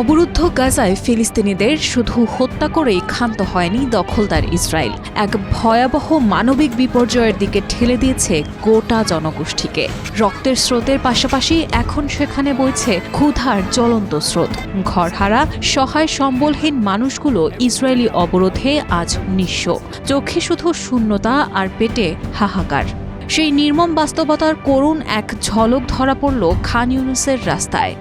অবরুদ্ধ গাজায় ফিলিস্তিনিদের শুধু হত্যা করেই ক্ষান্ত হয়নি দখলদার ইসরায়েল। এক ভয়াবহ মানবিক বিপর্যয়ের দিকে ঠেলে দিয়েছে গোটা জনগোষ্ঠীকে। রক্তের স্রোতের পাশাপাশি এখন সেখানে বইছে ক্ষুধার জ্বলন্ত স্রোত। ঘরহারা, সহায় সম্বলহীন মানুষগুলো ইসরায়েলি অবরোধে আজ নিঃস্ব। চোখে শুধু শূন্যতা আর পেটে হাহাকার। সেই নির্মম বাস্তবতার করুণ এক ঝলক ধরা পড়ল খান ইউনুসের রাস্তায়।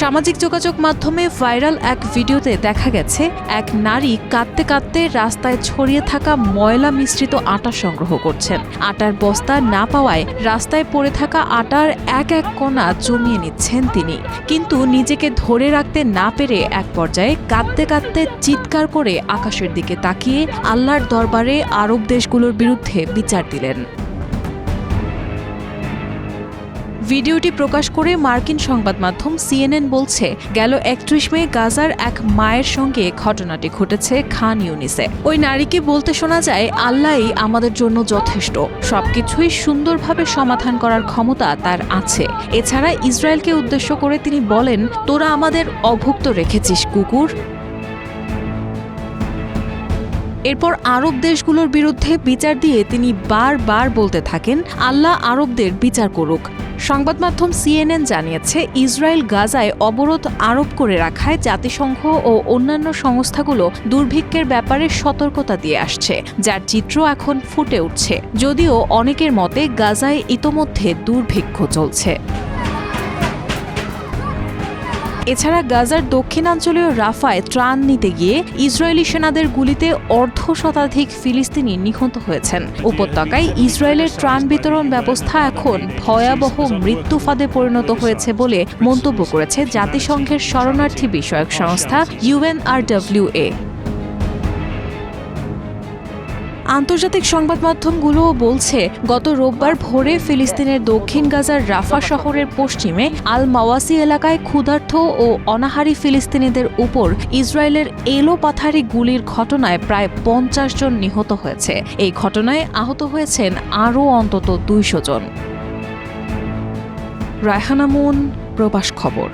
সামাজিক যোগাযোগ মাধ্যমে ভাইরাল এক ভিডিওতে দেখা গেছে, এক নারী কাঁদতে কাঁদতে রাস্তায় ছড়িয়ে থাকা ময়লা মিশ্রিত আটা সংগ্রহ করছেন। আটার বস্তা না পাওয়ায় রাস্তায় পড়ে থাকা আটার এক এক কণা জমিয়ে নিচ্ছেন তিনি। কিন্তু নিজেকে ধরে রাখতে না পেরে এক পর্যায়ে কাঁদতে কাঁদতে চিৎকার করে আকাশের দিকে তাকিয়ে আল্লাহর দরবারে আরব দেশগুলোর বিরুদ্ধে বিচার দিলেন। ভিডিওটি প্রকাশ করে মার্কিন সংবাদ মাধ্যম সিএনএন বলছে, গেল একত্রিশ মে গাজার এক মায়ের সঙ্গে ঘটনাটি ঘটেছে খান ইউনিসে। ওই নারীকে বলতে শোনা যায় আল্লাহই আমাদের জন্য যথেষ্ট। সবকিছুই সুন্দরভাবে সমাধান করার ক্ষমতা তার আছে। এছাড়া ইসরায়েলকে উদ্দেশ্য করে তিনি বলেন, তোরা আমাদের অভুক্ত রেখেছিস, কুকুর। এরপর আরব দেশগুলোর বিরুদ্ধে বিচার দিয়ে তিনি বারবার বলতে থাকেন, আল্লাহ আরবদের বিচার করুক। সংবাদ মাধ্যম সিএনএন জানিয়েছে, ইসরায়েল গাজায় অবরোধ আরোপ করে রাখায় জাতিসংঘ ও অন্যান্য সংস্থাগুলো দুর্ভিক্ষের ব্যাপারে সতর্কতা দিয়ে আসছে, যার চিত্র এখন ফুটে উঠছে। যদিও অনেকের মতে, গাজায় ইতোমধ্যে দুর্ভিক্ষ চলছে। এছাড়া গাজার দক্ষিণাঞ্চলীয় রাফায় ত্রাণ নিতে গিয়ে ইসরায়েলি সেনাদের গুলিতে অর্ধ শতাধিক ফিলিস্তিনি নিহত হয়েছেন। উপত্যকায় ইসরায়েলের ত্রাণ বিতরণ ব্যবস্থা এখন ভয়াবহ মৃত্যু ফাঁদে পরিণত হয়েছে বলে মন্তব্য করেছে জাতিসংঘের শরণার্থী বিষয়ক সংস্থা ইউএনআরডব্লিউএ আন্তর্জাতিক সংবাদ মাধ্যমগুলোও বলছে, গত রোববার ভোরে ফিলিস্তিনের দক্ষিণ গাজার রাফা শহরের পশ্চিমে আল মাওয়াসি এলাকায় ক্ষুধার্থ ও অনাহারী ফিলিস্তিনিদের উপর ইসরায়েলের এলো পাথারি গুলির ঘটনায় প্রায় পঞ্চাশ জন নিহত হয়েছে। এই ঘটনায় আহত হয়েছেন আরও অন্তত দুইশো জন। রায়হানামুন প্রবাস খবর।